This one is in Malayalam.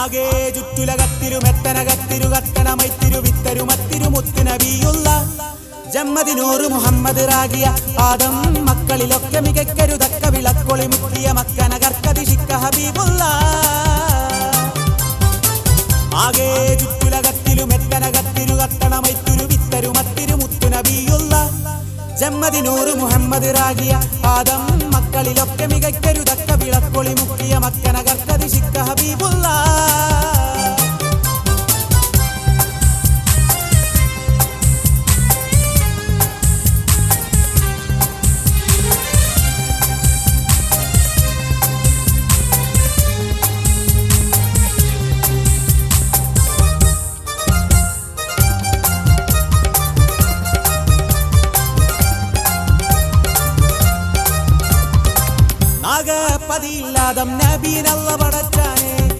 ആകെ ചുറ്റുലകത്തിരു മെത്തനകത്തിരു കത്തണമൈത്തിരു വിത്തരു മത്തിരു മുത്തു നബിയുള്ള ജമ്മദിനൂറ് മുഹമ്മദ് റാഗിയ ആദം മക്കളിലൊക്കെ മികക്കരുതക്ക വിളക്കൊളി മുക്കിയ മക്കനകർക്കതിശിക്ക ഹബീബുള്ള. ആകെ ചുറ്റുലകത്തിലു മെത്തനകത്തിരു കത്തണമൈത്തിരു വിത്തരു മത്തിരു മുത്തു നബിയുള്ള ജമ്മദിനൂറ് മുഹമ്മദ് റാഗിയ പാദം മക്കളിലൊക്കെ മികക്കരുതക്ക വിളക്കൊളി മുക്കിയ മക്കനകർക്കതിശിക്ക ഹബീബുള്ള. ആകെ പതിയില്ലാതം നബീനല്ല പടച്ചാൻ